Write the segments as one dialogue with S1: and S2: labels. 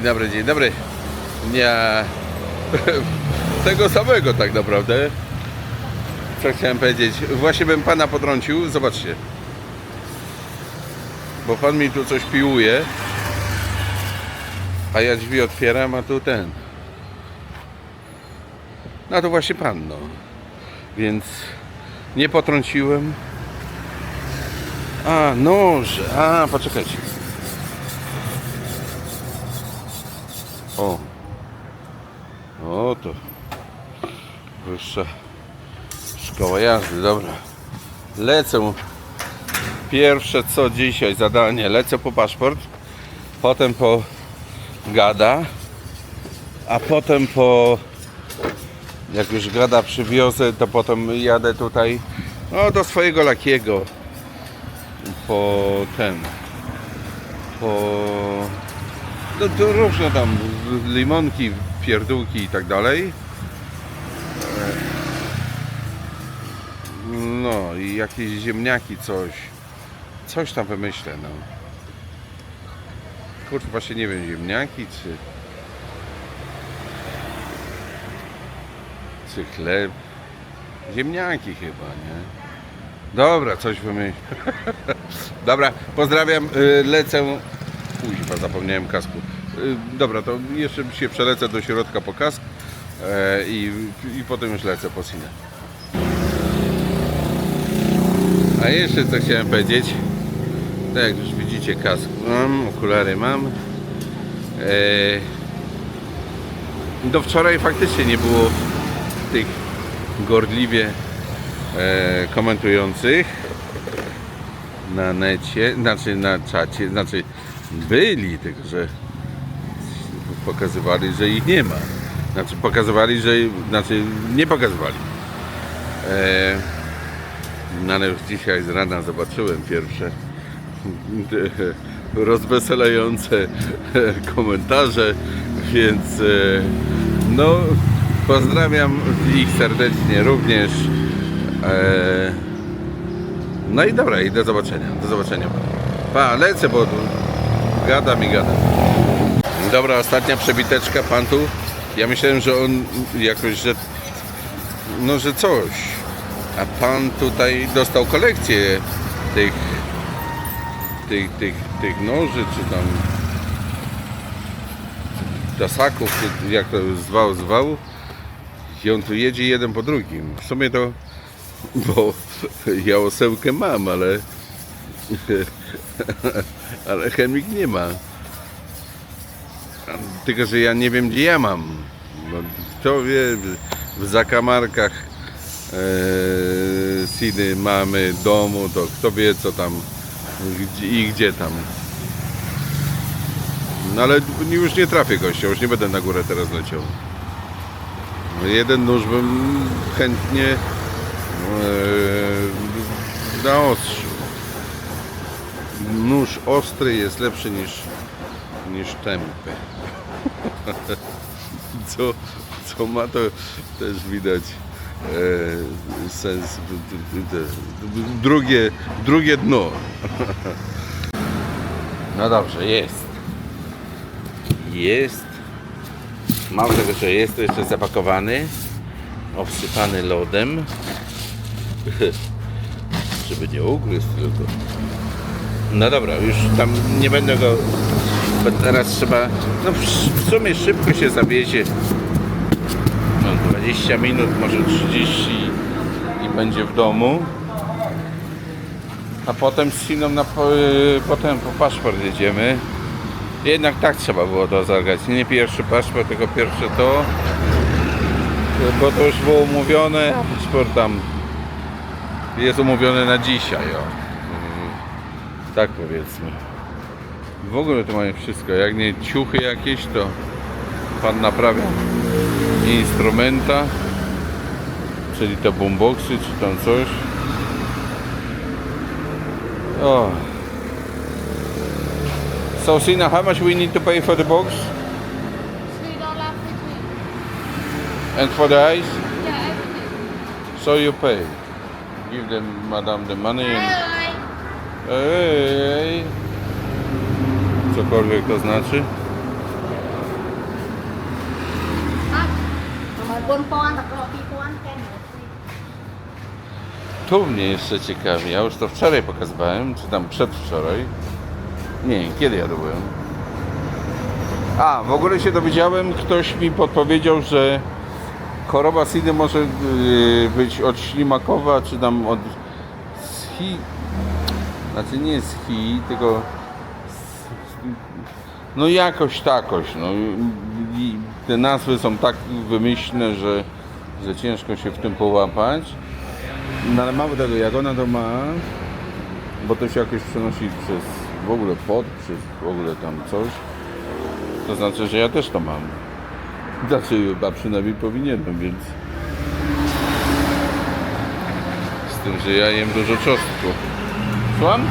S1: Dzień dobry, dzień dobry. Nie. Tego samego tak naprawdę. Co chciałem powiedzieć? Właśnie bym pana potrącił. Zobaczcie. Bo pan mi tu coś piłuje. A ja drzwi otwieram, a tu ten. No to właśnie pan, no. Więc nie potrąciłem. A, noże. A, poczekajcie. O. O to. Wyższa szkoła jazdy, dobra. Lecę. Pierwsze co dzisiaj zadanie. Lecę po paszport. Potem po gada. A potem po jak już gada przywiozę, to potem jadę tutaj no, do swojego lakiego po ten po no, to różne tam limonki, pierdółki i tak dalej no i jakieś ziemniaki, coś coś tam wymyślę no kurczę właśnie nie wiem, ziemniaki czy czy chleb ziemniaki chyba, nie? Dobra, coś wymyślę. Dobra, pozdrawiam, y, lecę. Kuźwa, zapomniałem kasku. Y, Dobra, to jeszcze się przelecę do środka po kask e, i, i potem już lecę po sinę. A jeszcze co chciałem powiedzieć, tak jak już widzicie kask mam, okulary mam. E, do wczoraj faktycznie nie było tych gordliwie e, komentujących na necie, znaczy na czacie, znaczy byli, tylko że pokazywali, że ich nie ma. Znaczy pokazywali, że, znaczy nie pokazywali. E, no ale już dzisiaj z rana zobaczyłem pierwsze rozweselające komentarze, więc e, no pozdrawiam ich serdecznie również. E, no i dobra, i do zobaczenia. Do zobaczenia. Pa, lecę, bo gadam i gadam. Dobra, ostatnia przebiteczka, pan tu. Ja myślałem, że on jakoś, że no, że coś. A pan tutaj dostał kolekcję tych tych, tych, tych noży, czy tam tasaków, czy jak to zwał, zwał. I on tu jedzie jeden po drugim. W sumie to, bo ja osełkę mam, ale ale chemik nie ma. Tylko, że ja nie wiem, gdzie ja mam. Kto wie, w zakamarkach e, Siny mamy domu, to kto wie, co tam gdzie, i gdzie tam. No ale już nie trafię gościa, już nie będę na górę teraz leciał. No, jeden nóż bym chętnie e, naostrzył. Nóż ostry jest lepszy niż, niż tępy. Co, co ma to też widać e, sens, drugie, drugie dno. No dobrze, jest. Jest. Mało tego, że jest, to jeszcze zapakowany, obsypany lodem. Żeby nie ugryzł tylko. No dobra, już tam nie będę go. Bo teraz trzeba. No w sumie szybko się zawiezie. No 20 minut, może 30 i będzie w domu. A potem z Siną na po, y, potem po paszport jedziemy. Jednak tak trzeba było to zagrać. Nie pierwszy paszport, tylko pierwsze to. Bo to już było umówione, paszport tam jest umówiony na dzisiaj. O. Tak powiedzmy. W ogóle to mają wszystko. Jak nie ciuchy jakieś, to pan naprawia instrumenta, czyli te boomboxy, czy tam coś. Oh. So Sina, how much we need to pay for the box
S2: Three dollar fifty.
S1: and for the ice?
S2: Yeah, everything.
S1: So you pay. Give them madam the money and... Ej, cokolwiek to znaczy. Tu mnie jeszcze ciekawi, ja już to wczoraj pokazywałem, czy tam przedwczoraj. Nie wiem, kiedy ja byłem. A, w ogóle się dowiedziałem, ktoś mi podpowiedział, że choroba SIDY może y, być od ślimakowa, czy tam od... Znaczy nie z hi, tylko z, no jakoś takoś, no i te nazwy są tak wymyślne, że, że ciężko się w tym połapać. No ale mało tego, jak ona to ma, bo to się jakoś przenosi przez w ogóle pot, przez w ogóle tam coś, to znaczy, że ja też to mam. Znaczy, a przynajmniej powinienem, więc z tym, że ja jem dużo czosnku. Słucham?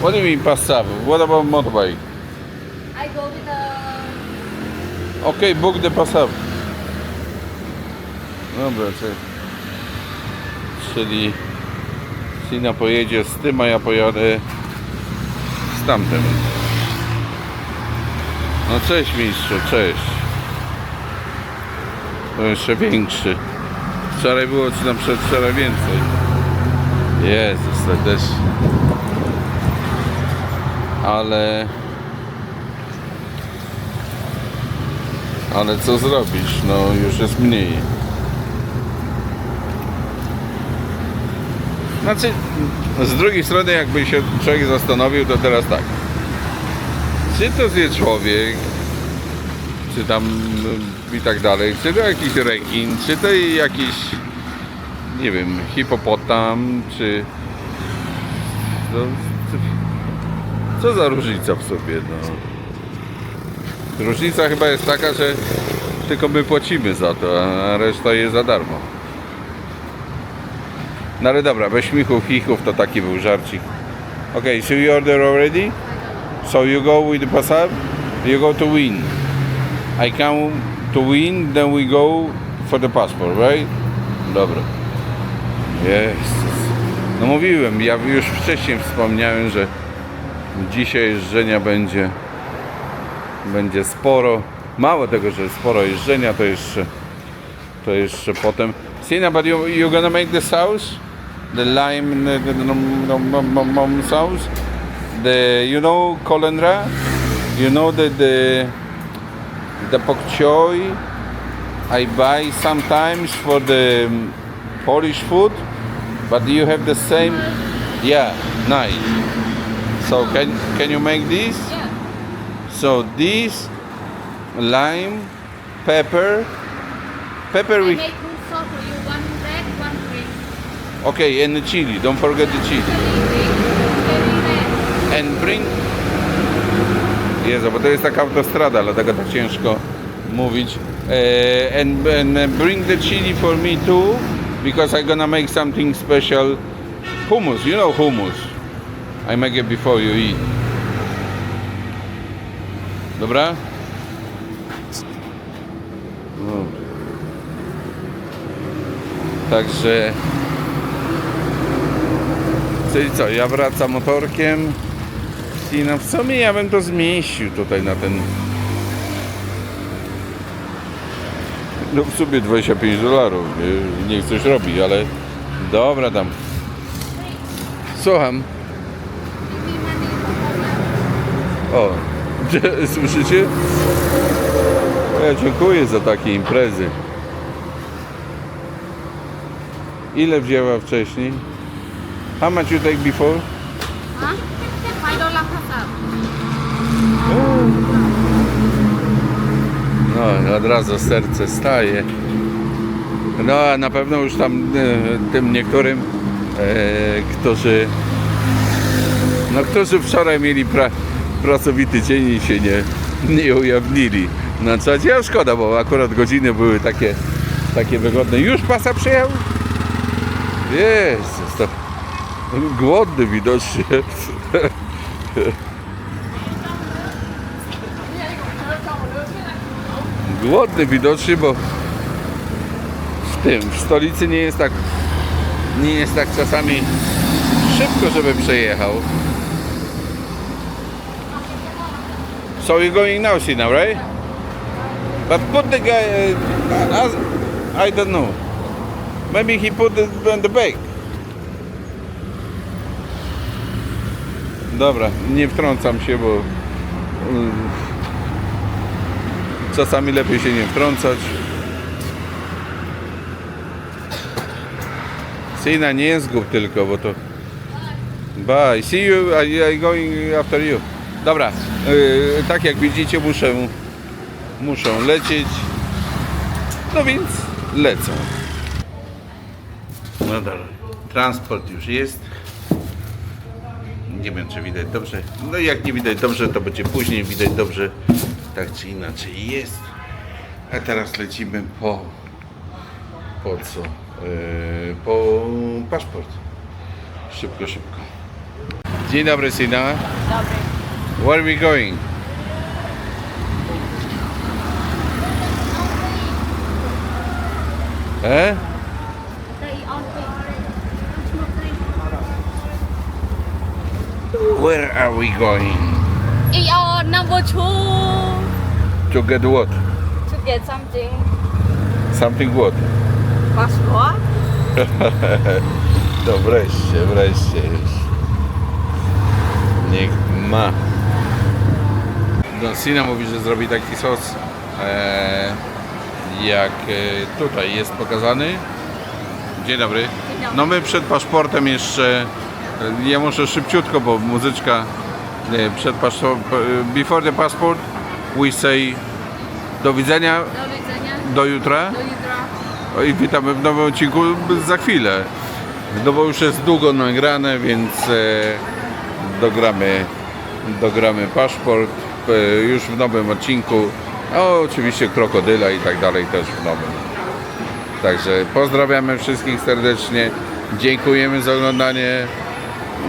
S1: What do you mean pass? What about motorbike?
S3: I go with the
S1: Okay, book the pass. Dobra, czyli, czyli Sina pojedzie z tym, a ja pojadę z tamtym. No cześć mistrzu, cześć. To jeszcze większy. Wczoraj było, czy tam przedwczoraj więcej. Jezus, to też... Ale... Ale co zrobisz? No już jest mniej. Znaczy, z drugiej strony jakby się człowiek zastanowił, to teraz tak. Czy to zje człowiek, czy tam y, i tak dalej, czy to jakiś rekin, czy to jakiś, nie wiem, hipopotam, czy... No, co za różnica w sobie, no. Różnica chyba jest taka, że tylko my płacimy za to, a reszta jest za darmo. No ale dobra, bez śmichów, chichów to taki był żarcik. Okay, so you order already? So you go with the Passat, you go to win. I come to win, then we go for the passport, right? Dobra. Jezus. No mówiłem, ja już wcześniej wspomniałem, że dzisiaj jeżdżenia będzie będzie sporo. Mało tego, że sporo jeżdżenia, to jeszcze to jeszcze potem. Sina, but you, you gonna make the sauce? The lime, the, the, the, sauce? The, you know, kolendra? You know the, the, the pok choy I buy sometimes for the um, Polish food, but you have the same? Yeah, nice. So can, can you make this?
S2: Yeah.
S1: So this lime, pepper, pepper
S2: I make sauce for you. One red, one green.
S1: okay, and the chili. Don't forget the chili. And bring. Jezu, bo to jest taka autostrada, dlatego tak ciężko mówić. Eh, and, and bring the chili for me too, because I'm gonna make something special. Hummus, you know hummus. I make it before you eat. Dobra? Dobra. Także... Czyli co, ja wracam motorkiem i no w sumie ja bym to zmieścił tutaj na ten... No w sumie 25 dolarów, nie, niech coś robi, ale dobra tam. Słucham. O, słyszycie? Ja dziękuję za takie imprezy. Ile wzięła wcześniej? How much you take before?
S2: Huh? Up.
S1: Od razu serce staje. No, a na pewno już tam e, tym niektórym, e, którzy no, którzy wczoraj mieli pra, pracowity dzień i się nie, nie ujawnili na czacie. A szkoda, bo akurat godziny były takie, takie wygodne. Już pasa przyjechał? Jezus, to głodny widocznie. Głodny widocznie, bo w tym, w stolicy nie jest tak nie jest tak czasami szybko, żeby przejechał. So you're going now, Sina, right? But put the guy, uh, I don't know. Maybe he put it on the back. Dobra, nie wtrącam się, bo mm, czasami lepiej się nie wtrącać. Syna nie zgub tylko, bo to... Bye, see you, I, I going after you. Dobra, yy, tak jak widzicie muszę, muszą lecieć, no więc lecą. No transport już jest. Nie wiem czy widać dobrze. No jak nie widać dobrze, to będzie później widać dobrze. Tak czy inaczej jest. A teraz lecimy po... Po co? Yy, po paszport. Szybko, szybko. Dzień dobry, Sina.
S2: Dobry.
S1: Where are we going? Eh? Where are we going?
S2: ER number two
S1: To get what?
S2: to get something.
S1: Something what?
S2: Passport.
S1: No wreszcie, wreszcie już. Niech ma. Don Sina mówi, że zrobi taki sos e, jak e, tutaj jest pokazany. Dzień dobry. No my przed paszportem jeszcze, ja muszę szybciutko, bo muzyczka e, przed paszportem, before the passport we say do widzenia,
S2: Do widzenia.
S1: do jutra.
S2: Do jutra.
S1: O, I witamy w nowym odcinku za chwilę. No bo już jest długo nagrane, więc e, dogramy, dogramy paszport e, już w nowym odcinku. A oczywiście krokodyla i tak dalej też w nowym. Także pozdrawiamy wszystkich serdecznie. Dziękujemy za oglądanie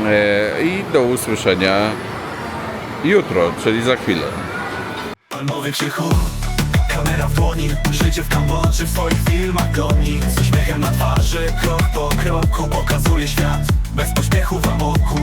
S1: e, i do usłyszenia jutro, czyli za chwilę.
S4: Palmowy krzychu, kamera w dłoni Życie w Kambodży w swoich filmach goni. Z uśmiechem na twarzy, krok po kroku Pokazuje świat, bez pośpiechu w amoku